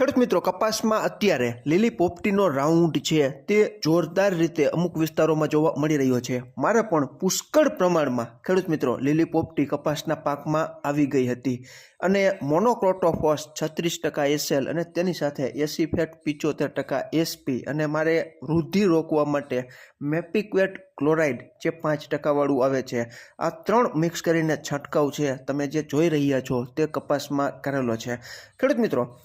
ખેડૂત મિત્રો, કપાસમાં અત્યારે લીલી પોપટીનો રાઉન્ડ છે. તે જોરદાર રીતે અમુક વિસ્તારોમાં જોવા મળી રહ્યો છે. મારે પણ પુષ્કળ પ્રમાણમાં ખેડૂત મિત્રો, લીલી પોપટી કપાસના પાકમાં આવી ગઈ હતી. અને મોનોક્રોટોફોસ છત્રીસ ટકા એસએલ અને તેની સાથે એસી ફેટ પિચોતેર ટકા એસપી અને મારે વૃદ્ધિ રોકવા માટે મેપિક્વેટ ક્લોરાઇડ જે પાંચ ટકાવાળું આવે છે. આ ત્રણ મિક્સ કરીને છંટકાવ છે. તમે જે જોઈ રહ્યા છો તે કપાસમાં કરેલો છે. ખેડૂત મિત્રો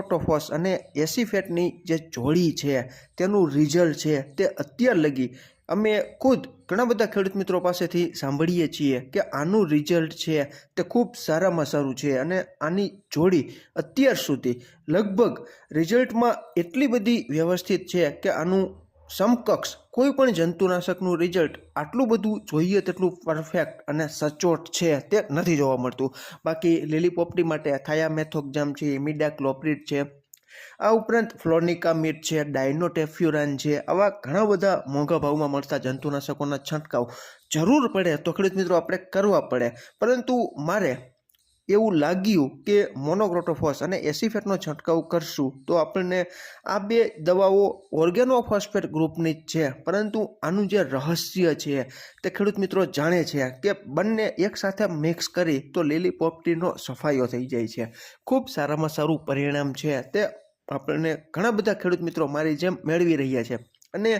મોનોક્રોટોફોસ અને એસિફેટની જે જોડી છે, તેનું રિઝલ્ટ છે તે અત્યાર લગી. અમે ખુદ ઘણા બધા ખેડૂત મિત્રો પાસેથી સાંભળીએ છીએ કે આનું રિઝલ્ટ છે તે ખૂબ સારામાં સારું છે અને આની જોડી અત્યાર સુધી લગભગ રિઝલ્ટમાં એટલી બધી વ્યવસ્થિત છે કે આનું સમકક્ષ કોઈ પણ જંતુનાશકનું રિઝલ્ટ આટલું બધું જોઈએ તેટલું પરફેક્ટ અને સચોટ છે તે નથી જોવા મળતું. બાકી લીલી પોપટી માટે થાયા મેથોક્જામ છે ઇમિડા ક્લોપ્રિડ છે, આ ઉપરાંત ફ્લોનિકા મીટ છે ડાયનોટેફ્યુરાન છે, આવા ઘણા બધા મોંઘા ભાવમાં મળતા જંતુનાશકોના છંટકાવ જરૂર પડે તો ખેડૂત મિત્રો, આપણે કરવા પડે. પરંતુ મારે એવું લાગ્યું કે મોનોક્રોટોફોસ અને એસિફેટનો છંટકાવ કરશું. તો આપણને આ બે દવાઓ ઓર્ગેનોફોસ્ફેટ ગ્રુપની જ છે. પરંતુ આનું જે રહસ્ય છે તે ખેડૂત મિત્રો જાણે છે કે બંને એકસાથે મિક્સ કરી તો લીલી પોપટીનો સફાયો થઈ જાય છે. ખૂબ સારામાં સારું પરિણામ છે. તે આપણને ઘણા બધા ખેડૂત મિત્રો મારી જેમ મેળવી રહ્યા છે. અને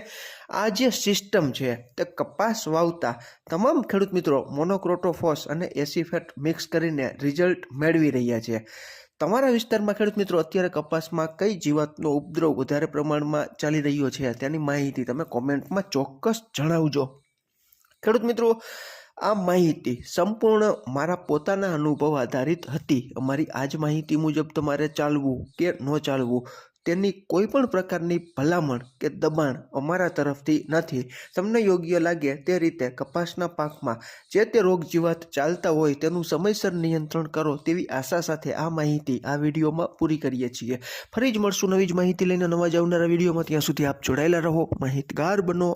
આ જે સિસ્ટમ છે તે કપાસ વાવતા તમામ ખેડૂત મિત્રો મોનોક્રોટોફોસ અને એસીફેટ મિક્સ કરીને રિઝલ્ટ મેળવી રહ્યા છે. તમારા વિસ્તારમાં ખેડૂત મિત્રો અત્યારે કપાસમાં કઈ જીવાતનો ઉપદ્રવ વધારે પ્રમાણમાં ચાલી રહ્યો છે તેની માહિતી તમે કોમેન્ટમાં ચોક્કસ જણાવજો. ખેડૂત મિત્રો, આ માહિતી સંપૂર્ણ મારા પોતાના અનુભવ આધારિત હતી. અમારી આ જ માહિતી મુજબ તમારે ચાલવું કે ન ચાલવું તેની કોઈ પણ પ્રકારની ભલામણ કે દબાણ અમારા તરફથી નથી. તમને યોગ્ય લાગે તે રીતે કપાસના પાકમાં જે તે રોગ જીવાત ચાલતા હોય તેનું સમયસર નિયંત્રણ કરો તેવી આશા સાથે આ માહિતી આ વિડીયોમાં પૂરી કરીએ છીએ. ફરી જ મળશું નવી જ માહિતી લઈને નવા જ આવનારા વિડીયોમાં. ત્યાં સુધી આપ જોડાયેલા રહો. માહિતગાર બનો.